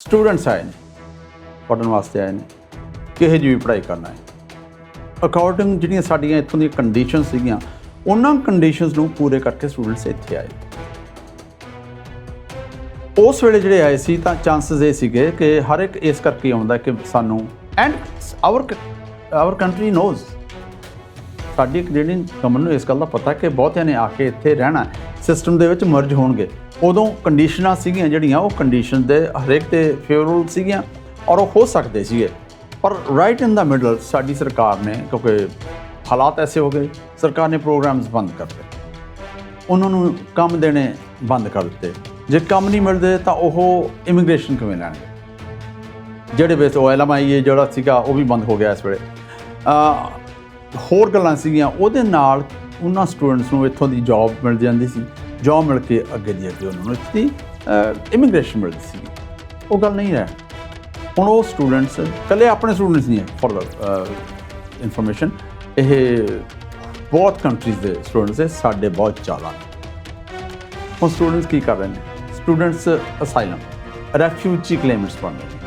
Students ਆਏ ਨੇ, ਪੜ੍ਹਨ ਵਾਸਤੇ ਆਏ ਨੇ, ਕਿਹੇ ਜਿਹੀ ਵੀ ਪੜ੍ਹਾਈ ਕਰਨਾ ਹੈ ਅਕੋਰਡਿੰਗ ਜਿਹੜੀਆਂ ਸਾਡੀਆਂ ਇੱਥੋਂ ਦੀਆਂ ਕੰਡੀਸ਼ਨ ਸੀਗੀਆਂ, ਉਹਨਾਂ ਕੰਡੀਸ਼ਨਸ ਨੂੰ ਪੂਰੇ ਕਰਕੇ ਸਟੂਡੈਂਟਸ ਇੱਥੇ ਆਏ ਉਸ ਵੇਲੇ ਜਿਹੜੇ ਆਏ ਸੀ ਤਾਂ ਚਾਂਸਸ ਇਹ ਸੀਗੇ ਕਿ ਹਰ ਇੱਕ ਇਸ ਕਰਕੇ ਆਉਂਦਾ ਕਿ ਸਾਨੂੰ and our our country knows ਸਾਡੀ ਜਿਹੜੀ ਕਮਨ ਨੂੰ ਇਸ ਗੱਲ ਦਾ ਪਤਾ ਕਿ ਬਹੁਤਿਆਂ ਨੇ ਆ ਕੇ ਇੱਥੇ ਰਹਿਣਾ ਸਿਸਟਮ ਦੇ ਵਿੱਚ ਮਰਜ ਹੋਣਗੇ। ਉਦੋਂ ਕੰਡੀਸ਼ਨਾਂ ਸੀਗੀਆਂ ਜਿਹੜੀਆਂ, ਉਹ ਕੰਡੀਸ਼ਨ ਦੇ ਹਰੇਕ ਤੇ ਫੇਵਰਬਲ ਸੀਗੀਆਂ ਔਰ ਉਹ ਹੋ ਸਕਦੇ ਸੀਗੇ। ਪਰ ਰਾਈਟ ਇਨ ਦਾ ਮਿਡਲ ਸਾਡੀ ਸਰਕਾਰ ਨੇ, ਕਿਉਂਕਿ ਹਾਲਾਤ ਐਸੇ ਹੋ ਗਏ, ਸਰਕਾਰ ਨੇ ਪ੍ਰੋਗਰਾਮਸ ਬੰਦ ਕਰ ਦਿੱਤੇ। ਉਹਨਾਂ ਨੂੰ ਕੰਮ ਦੇਣੇ ਬੰਦ ਕਰ ਦਿੱਤੇ। ਜੇ ਕੰਮ ਨਹੀਂ ਮਿਲਦੇ ਤਾਂ ਉਹ ਇਮੀਗ੍ਰੇਸ਼ਨ ਕਿਵੇਂ ਲੈਣਗੇ? ਜਿਹੜੇ ਵਿੱਚ ਓਐਲਐਮਆਈ ਜਿਹੜਾ ਸੀਗਾ, ਉਹ ਵੀ ਬੰਦ ਹੋ ਗਿਆ ਇਸ ਵੇਲੇ। ਹੋਰ ਗੱਲਾਂ ਸੀਗੀਆਂ, ਉਹਦੇ ਨਾਲ ਉਹਨਾਂ ਸਟੂਡੈਂਟਸ ਨੂੰ ਇੱਥੋਂ ਦੀ ਜੌਬ ਮਿਲ ਜਾਂਦੀ ਸੀ। ਜੌਬ ਮਿਲ ਕੇ ਅੱਗੇ ਦੀ ਅੱਗੇ ਉਹਨਾਂ ਨੂੰ ਇੱਥੇ ਇਮੀਗ੍ਰੇਸ਼ਨ ਮਿਲਦੀ ਸੀ ਉਹ ਗੱਲ ਨਹੀਂ ਹੈ। ਹੁਣ ਉਹ ਸਟੂਡੈਂਟਸ ਕੱਲੇ ਆਪਣੇ ਸਟੂਡੈਂਟਸ ਨਹੀਂ ਹੈ ਫॉर ਇਨਫੋਰਮੇਸ਼ਨ ਇਹ ਬਹੁਤ ਕੰਟਰੀਜ਼ ਦੇ ਸਟੂਡੈਂਟਸ ਹੈ, ਸਾਡੇ ਬਹੁਤ ਜ਼ਿਆਦਾ। ਹੁਣ ਸਟੂਡੈਂਟਸ ਕੀ ਕਰ ਰਹੇ ਨੇ? ਸਟੂਡੈਂਟਸ ਅਸਾਈਲਮ ਰੈਫਿਊਜੀ ਕਲੇਮੈਂਟਸ ਬਣ ਰਹੇ ਨੇ।